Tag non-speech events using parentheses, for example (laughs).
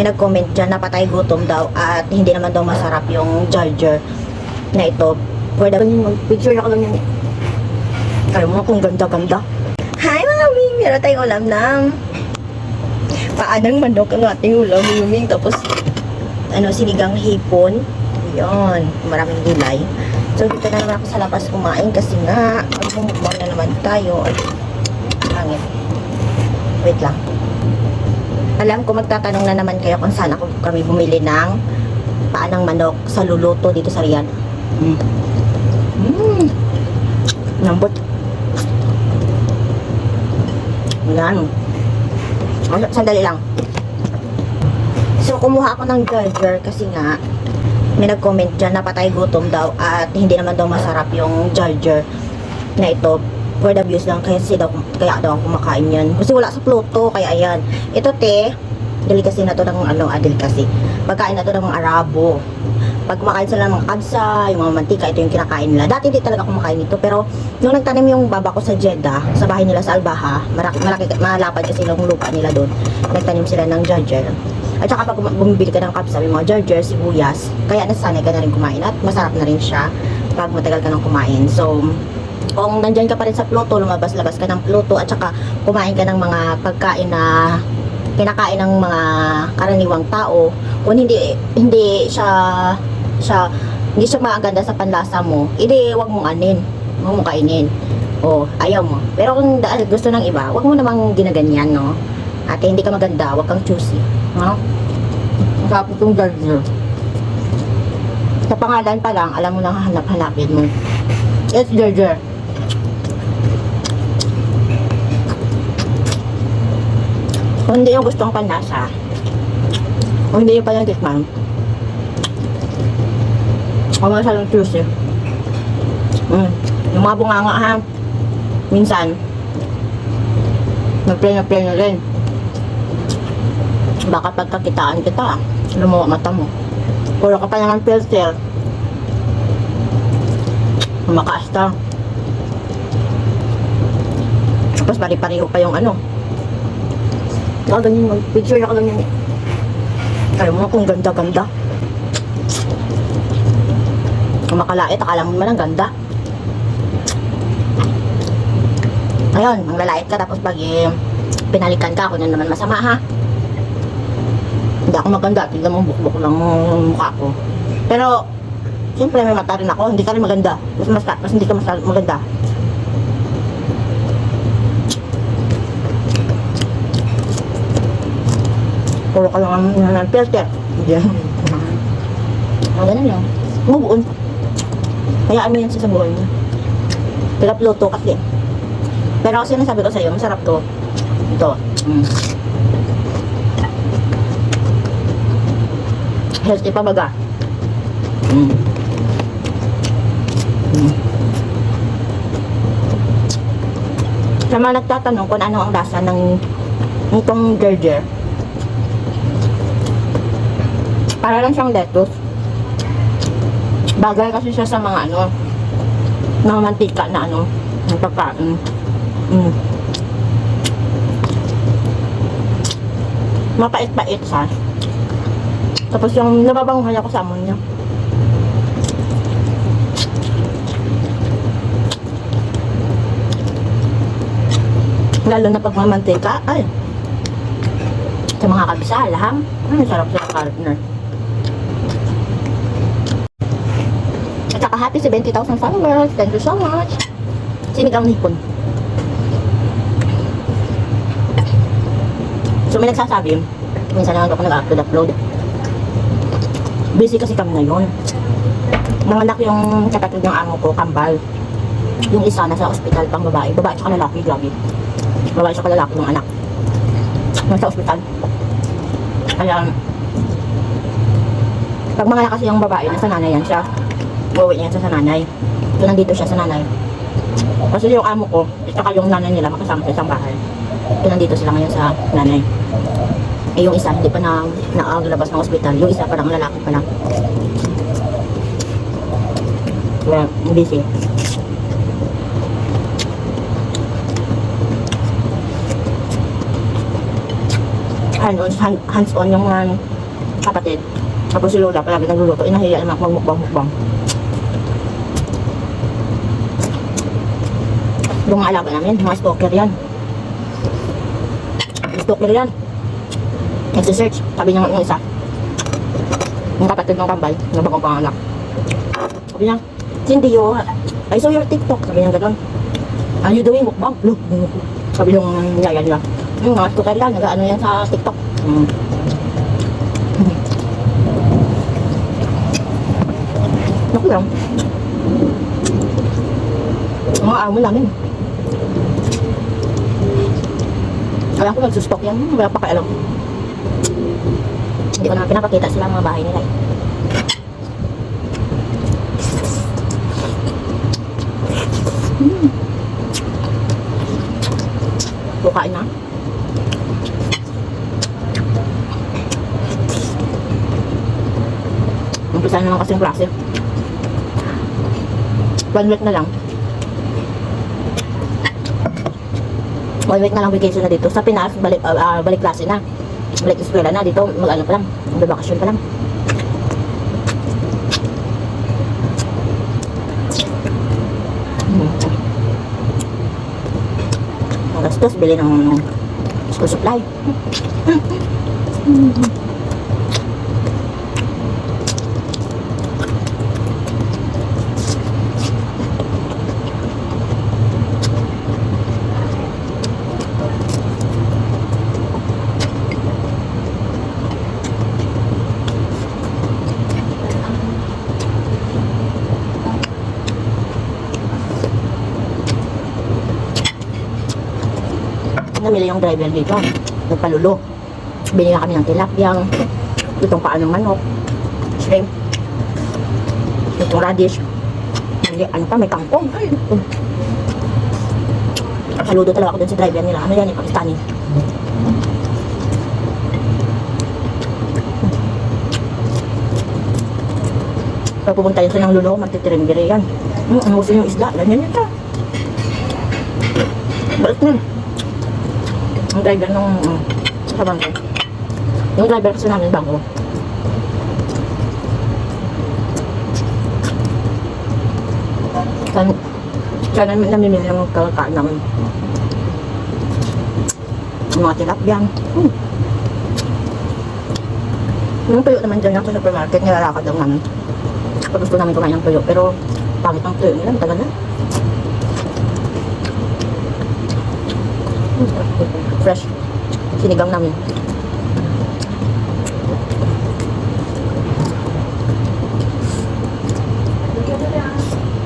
may nag-comment dyan na patay gutom daw at hindi naman daw masarap yung charger na ito. Pwede ba yung picture na ko lang yun. Kaya mo kung ganda-ganda. Hi mga Ming! Meron tayong ulam ng paanang manok ang ating ulam, Ming. Tapos, ano, sinigang hipon. Yun, maraming gulay. So, dito na naman ako sa labas kumain kasi nga, magmumukbang na naman tayo. Ay, pangit. Wait lang. Alam ko magtatanong na naman kayo kung saan ako kami bumili ng paanang manok sa luluto dito sa Riyadh. Mm. Mm. Lambot. Yan. Ano, Sandali lang. So, kumuha ako ng burger kasi nga, may nag-comment dyan na patay gutom daw at hindi naman daw masarap yung charger na ito for the views lang kasi daw kaya daw ako kumakain yan kasi wala sa Pluto kaya ayan ito te delicacy na to ng ano ah, pagkain na to ng mga Arabo pag kumakain sila ng mga kabsa, yung mga mantika, ito yung kinakain nila. Dati hindi talaga kumakain ito, pero nung nagtanim yung baba ko sa Jeddah, sa bahay nila sa Albaha, malaki, malapad kasi yung lupa nila doon, nagtanim sila ng jarger. At saka pag bum- bumibili ka ng kapsa, yung mga jarger, sibuyas, kaya nasanay ka na rin kumain at masarap na rin siya pag matagal ka nang kumain. So, kung nandyan ka pa rin sa Pluto, lumabas-labas ka ng Pluto at saka kumain ka ng mga pagkain na kinakain ng mga karaniwang tao, kung hindi hindi siya siya hindi siya maganda sa panlasa mo, edi wag mong anin, wag mong kainin. O, ayaw mo. Pero kung dahil gusto ng iba, wag mo namang ginaganyan, no? At hindi ka maganda, wag kang choosy. No? Tapos itong gardener. Sa pangalan pa lang, alam mo na hanap-hanapin mo. It's Gerger. Hindi yung gustong panlasa, hindi yung palang tikman, mo siya choose eh. Mm. Yung mga bunganga ha, minsan, nagpleno-pleno rin. Baka pagkakitaan kita, lumuwa mata mo. Puro ka pa naman filter. Makaasta. Tapos pari-pareho pa yung ano. Ah, ganyan. Picture na ko lang yun. Kaya mo kung ganda-ganda. Kung makalait, akala mo naman ang ganda. Ayun, ang lalait ka tapos pag eh, pinalikan ka, ako na naman masama ha. Hindi ako maganda, tignan mo bukbok lang ang mukha ko. Pero, siyempre may mata rin ako, hindi ka rin maganda. Mas, mas, mas hindi ka mas maganda. Puro ka lang ang ng filter. Hindi. Ang ganun lang. Mubuon. Hayaan mo yan sa buhay mo. Pilap luto kasi. Pero kasi nasabi ko sa'yo, masarap to. Ito. Mm. Healthy pa baga. Mm. Mm. Sa mga nagtatanong kung ano ang lasa ng itong gerger, para lang siyang lettuce. Bagay kasi siya sa mga ano, mga mantika na ano, ng pagkain. Mm. Mapait-pait siya. Tapos yung nababanguhan ako sa amon niya. Lalo na pag mamantika, ay. Sa mga kabisa, laham. Ay, sarap sa partner. At saka happy 70,000 followers. Thank you so much. Sinigang hipon. So may nagsasabi, minsan lang ako nag-upload-upload. Busy kasi kami ngayon. Nanganak yung kapatid ng amo ko, kambal. Yung isa nasa ospital pang babae. Babae tsaka lalaki, grabe. Babae tsaka lalaki yung anak. Nasa ospital. Kaya, pag mga kasi yung babae, nasa nanay yan siya. Uuwi niya sa nanay. So, nandito siya sa nanay. Kasi yung amo ko, at saka yung nanay nila makasama sa isang bahay. So, nandito sila ngayon sa nanay. Eh, yung isa, hindi pa na naaglabas ng ospital. Yung isa, parang lalaki pa lang. Kaya, busy. ano, hand- hands-on yung mga kapatid. Tapos si Lola palagi nagluluto. Inahiya naman magmukbang-mukbang. Yung mga alaga namin, mga stalker yan. Stalker yan. Nagsisearch. Sabi niya yung isa. Yung kapatid ng kambay, na bagong panganak. Sabi niya, Cindy, you, I saw your TikTok. Sabi niya gano'n. Are you doing mukbang? Look, sabi nung yaya nila. Yung mga stalker yan, nag-ano yan sa TikTok. Hmm. (laughs) Naku lang. Mga amo namin. Alam ko nagsustok yan. Wala pa kaya alam. Hindi ko naman pinapakita sila mga bahay nila. eh. Hmm. Bukain na. Umpisa na naman kasi yung klase. One week na lang. One week na lang vacation na dito. Sa Pinas, balik, ah, balik klase na. Balik eskwela na. Dito, mag-ano pa lang. Magbabakasyon pa lang. Ang gastos, bili ng school supply. Namili yung driver dito. Nagpalulo. Bili na kami ng tilapia, itong paa ng manok, shrimp, itong radish. Hindi, ano pa, may kangkong. Ay. Saludo talaga ako dun sa driver nila. Ano yan, yung Pakistani. Pag pupunta yun sa nang lulo, magtitiringgiri yan. Ang gusto yung isda, ganyan yun ta. Balik na. Ang driver nung sa bangko. Yung driver kasi namin bangko. Saan, saan namin namimili ng kalakain namin. Yung mga tilapia. Hmm. Yung tuyo naman dyan sa supermarket, nilalakad lang namin. Pag gusto namin kumain ng tuyo, pero pangit ang tuyo nila, matagal na. Fresh. Sinigang namin. Lahat.